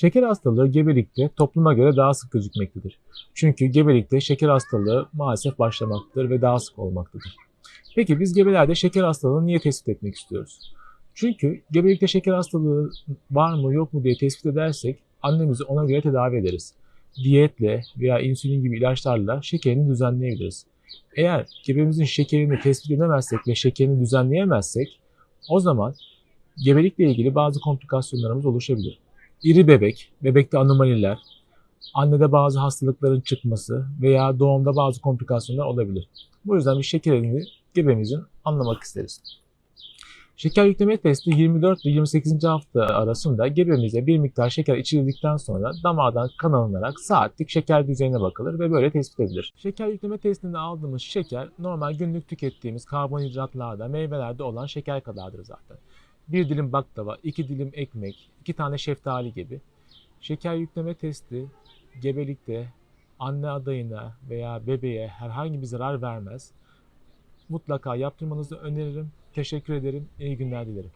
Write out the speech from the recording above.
Şeker hastalığı gebelikte topluma göre daha sık gözükmektedir. Çünkü gebelikte şeker hastalığı maalesef başlamaktadır ve daha sık olmaktadır. Peki biz gebelerde şeker hastalığını niye tespit etmek istiyoruz? Çünkü gebelikte şeker hastalığı var mı yok mu diye tespit edersek annemizi ona göre tedavi ederiz. Diyetle veya insülin gibi ilaçlarla şekerini düzenleyebiliriz. Eğer gebemizin şekerini tespit edemezsek ve şekerini düzenleyemezsek o zaman gebelikle ilgili bazı komplikasyonlarımız oluşabilir. İri bebek, bebekte anomaliler, annede bazı hastalıkların çıkması veya doğumda bazı komplikasyonlar olabilir. Bu yüzden bir şekerini gebemizin anlamak isteriz. Şeker yükleme testi 24 ve 28. hafta arasında gebemize bir miktar şeker içirildikten sonra damardan kan alınarak saatlik şeker düzeyine bakılır ve böyle tespit edilir. Şeker yükleme testinde aldığımız şeker normal günlük tükettiğimiz karbonhidratlarda, meyvelerde olan şeker kadardır zaten. Bir dilim baklava, iki dilim ekmek, iki tane şeftali gibi. Şeker yükleme testi gebelikte anne adayına veya bebeğe herhangi bir zarar vermez. Mutlaka yaptırmanızı öneririm. Teşekkür ederim. İyi günler dilerim.